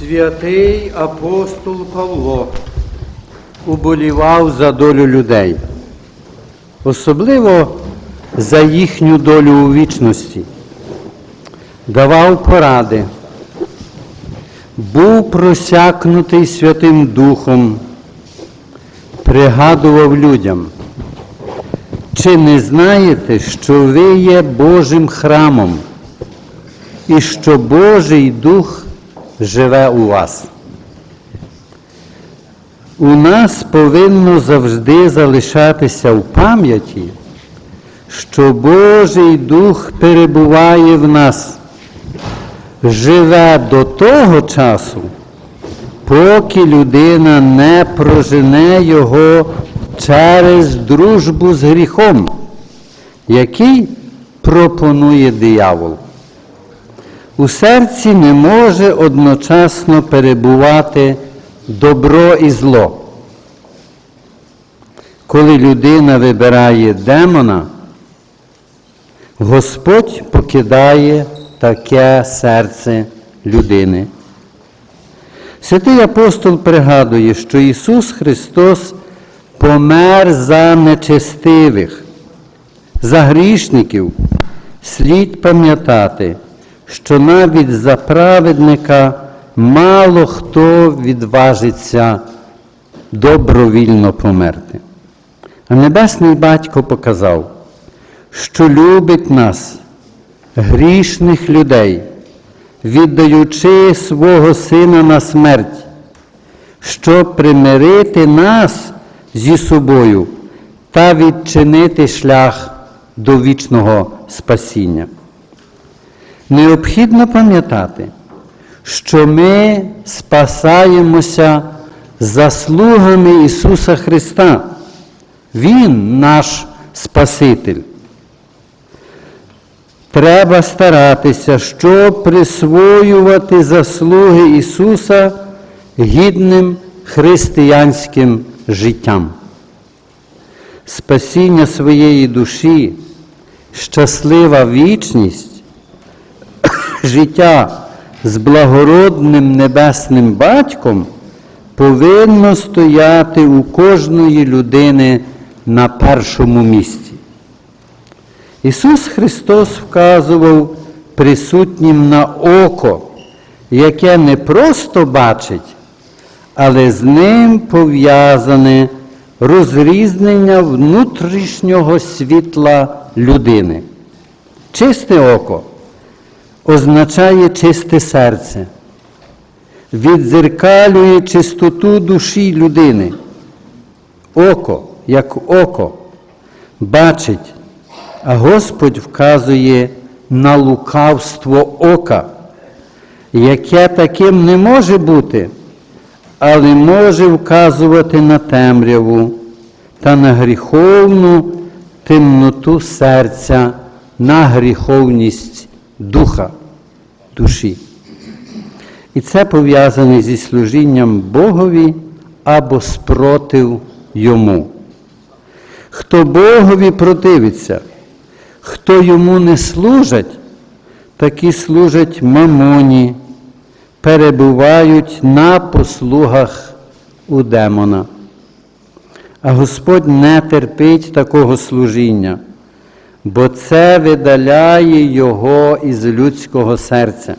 Святий апостол Павло уболівав за долю людей, особливо за їхню долю у вічності, давав поради, був просякнутий Святим Духом, пригадував людям. Чи не знаєте, що ви є Божим храмом і що Божий Дух живе у вас? У нас повинно завжди залишатися в пам'яті, що Божий Дух перебуває в нас, живе до того часу, поки людина не прожене його через дружбу з гріхом, який пропонує диявол. У серці не може одночасно перебувати добро і зло. Коли людина вибирає демона, Господь покидає таке серце людини. Святий апостол пригадує, що Ісус Христос помер за нечестивих, за грішників. Слід пам'ятати, що навіть за праведника мало хто відважиться добровільно померти. А Небесний Батько показав, що любить нас, грішних людей, віддаючи свого Сина на смерть, щоб примирити нас зі собою та відчинити шлях до вічного спасіння. Необхідно пам'ятати, що ми спасаємося заслугами Ісуса Христа. Він наш Спаситель. Треба старатися, щоб присвоювати заслуги Ісуса гідним християнським життям. Спасіння своєї душі, щаслива вічність, життя з благородним небесним батьком повинно стояти у кожної людини на першому місці. Ісус Христос вказував присутнім на око, яке не просто бачить, але з ним пов'язане розрізнення внутрішнього світла людини. Чисте око означає чисте серце, відзеркалює чистоту душі людини. Око, як око, бачить, а Господь вказує на лукавство ока, яке таким не може бути, але може вказувати на темряву та на гріховну темноту серця, на гріховність духа, душі. І це пов'язане зі служінням Богові або спротив Йому. Хто Богові противиться, хто йому не служать, такі служать мамоні, перебувають на послугах у демона. А Господь не терпить такого служіння, бо це видаляє його із людського серця.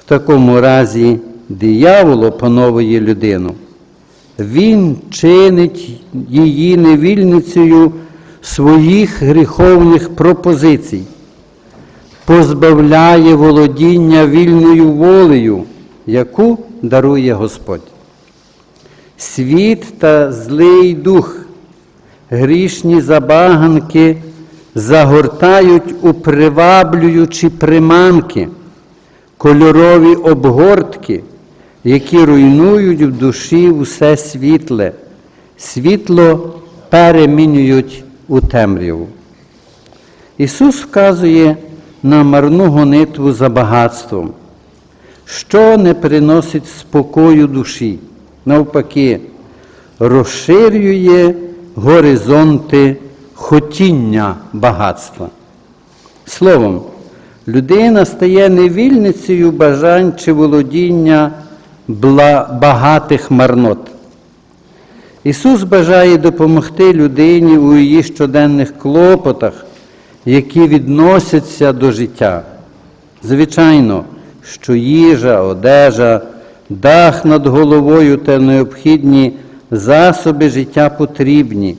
В такому разі диявол опановує людину. Він чинить її невільницею своїх гріховних пропозицій, позбавляє володіння вільною волею, яку дарує Господь. Світ та злий дух, грішні забаганки загортають у приваблюючі приманки, кольорові обгортки, які руйнують в душі все світле, світло перемінюють у темряву. Ісус вказує на марну гонитву за багатством, що не приносить спокою душі, навпаки, розширює горизонти хотіння багатства. Словом, людина стає невільницею бажань чи володіння багатих марнот. Ісус бажає допомогти людині у її щоденних клопотах, які відносяться до життя. Звичайно, що їжа, одежа, дах над головою та необхідні засоби життя потрібні,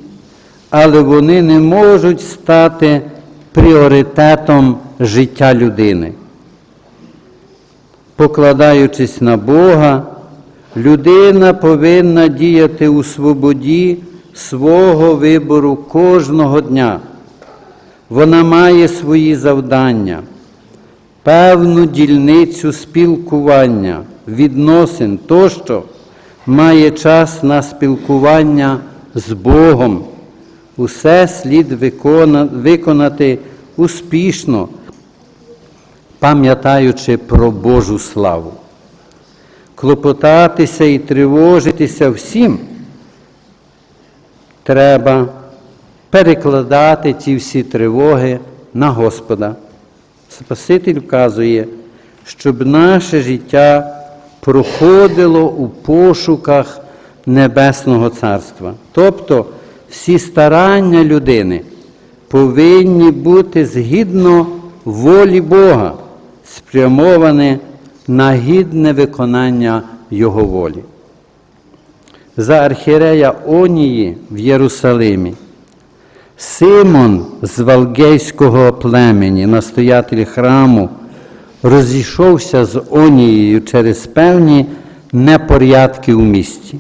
але вони не можуть стати пріоритетом життя людини. Покладаючись на Бога, людина повинна діяти у свободі свого вибору кожного дня. Вона має свої завдання, певну дільницю спілкування, відносин тощо має час на спілкування з Богом. Усе слід виконати успішно, пам'ятаючи про Божу славу. Клопотатися і тривожитися всім треба перекладати ті всі тривоги на Господа. Спаситель вказує, щоб наше життя проходило у пошуках Небесного Царства. Тобто всі старання людини повинні бути згідно волі Бога, спрямовані на гідне виконання Його волі. За архірея Онії в Єрусалимі Симон з Валгейського племені, настоятель храму, розійшовся з Онією через певні непорядки у місті.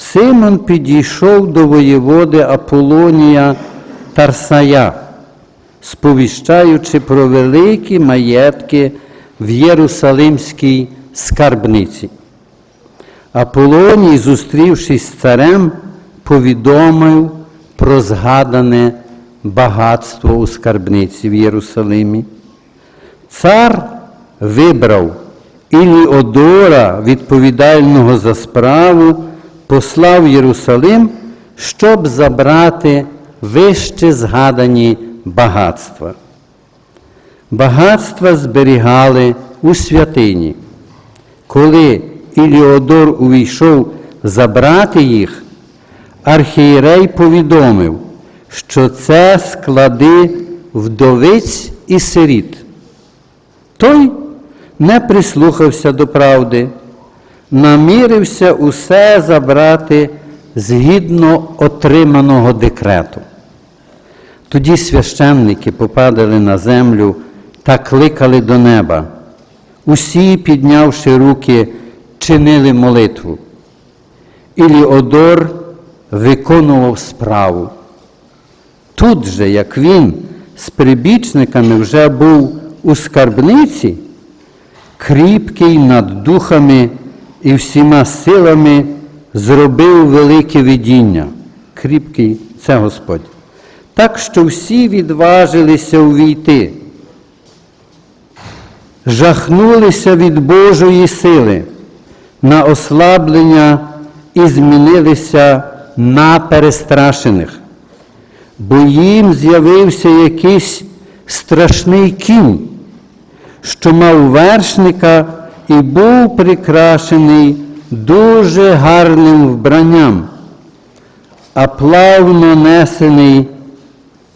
Симон підійшов до воєводи Аполонія Тарсая, сповіщаючи про великі маєтки в Єрусалимській скарбниці. Аполоній, зустрівшись з царем, повідомив про згадане багатство у скарбниці в Єрусалимі. Цар вибрав Іліодора, відповідального за справу, послав Єрусалим, щоб забрати вище згадані багатства. Багатства зберігали у святині. Коли Іліодор увійшов забрати їх, архієрей повідомив, що це склади вдовиць і сиріт. Той не прислухався до правди, намірився усе забрати згідно отриманого декрету. Тоді священники попадали на землю та кликали до неба. Усі, піднявши руки, чинили молитву. Іліодор виконував справу. Тут же, як він з прибічниками вже був у скарбниці, кріпкий над духами і всіма силами зробив велике видіння. Кріпкий це Господь. Так що всі відважилися увійти, жахнулися від Божої сили на ослаблення і змінилися на перестрашених, бо їм з'явився якийсь страшний кінь, що мав вершника і був прикрашений дуже гарним вбранням, а плавно несений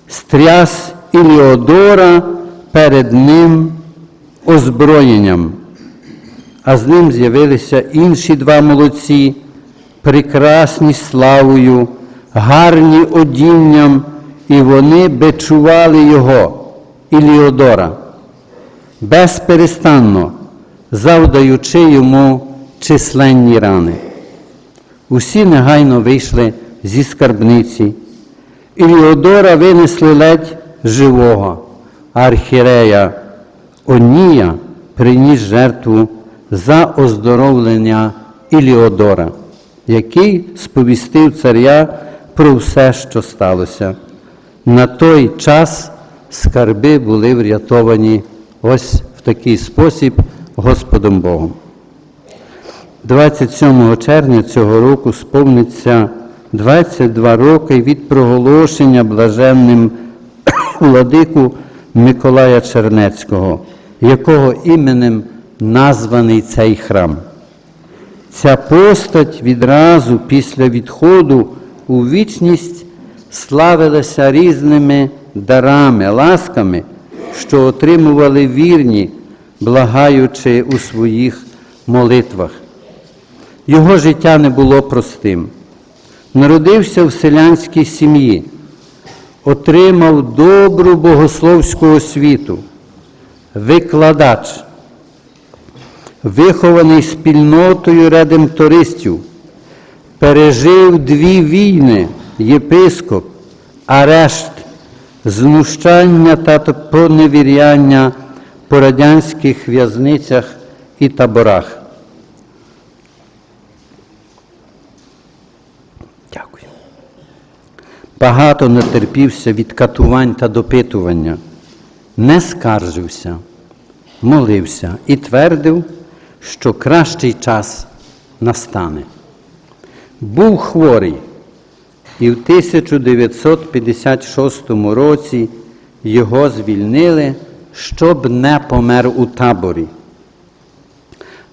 стряс Іліодора перед ним озброєнням. А з ним з'явилися інші два молодці, прекрасні славою, гарні одінням, і вони бичували його, Іліодора, безперестанно завдаючи йому численні рани. Усі негайно вийшли зі скарбниці. Іліодора винесли ледь живого, архірея Онія приніс жертву за оздоровлення Іліодора, який сповістив царя про все, що сталося. На той час скарби були врятовані ось в такий спосіб Господом Богом. 27 червня цього року сповниться 22 роки від проголошення блаженним владику Миколая Чернецького, якого іменем названий цей храм. Ця постать відразу після відходу у вічність славилася різними дарами, ласками, що отримували вірні, благаючи у своїх молитвах. Його життя не було простим. Народився в селянській сім'ї, отримав добру богословську освіту, викладач, вихований спільнотою редемтористів, пережив дві війни, єпископ, арешт, знущання та поневіряння по радянських в'язницях і таборах. Дякую. Багато натерпівся від катувань та допитування, не скаржився, молився і твердив, що кращий час настане. Був хворий, і в 1956 році його звільнили, щоб не помер у таборі.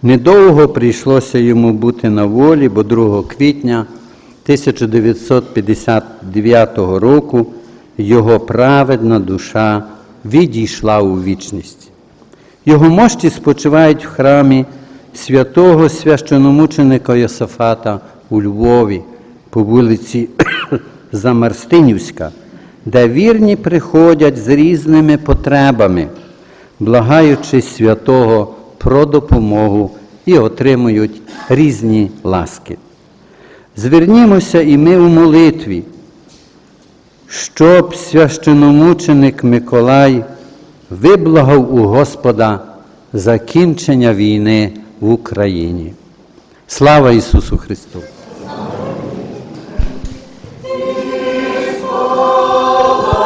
Недовго прийшлося йому бути на волі, бо 2 квітня 1959 року його праведна душа відійшла у вічність. Його мощі спочивають в храмі святого священомученика Йосафата у Львові по вулиці Замарстинівська, де вірні приходять з різними потребами, благаючи святого про допомогу і отримують різні ласки. Звернімося і ми у молитві, щоб священомученик Миколай виблагав у Господа закінчення війни в Україні. Слава Ісусу Христу!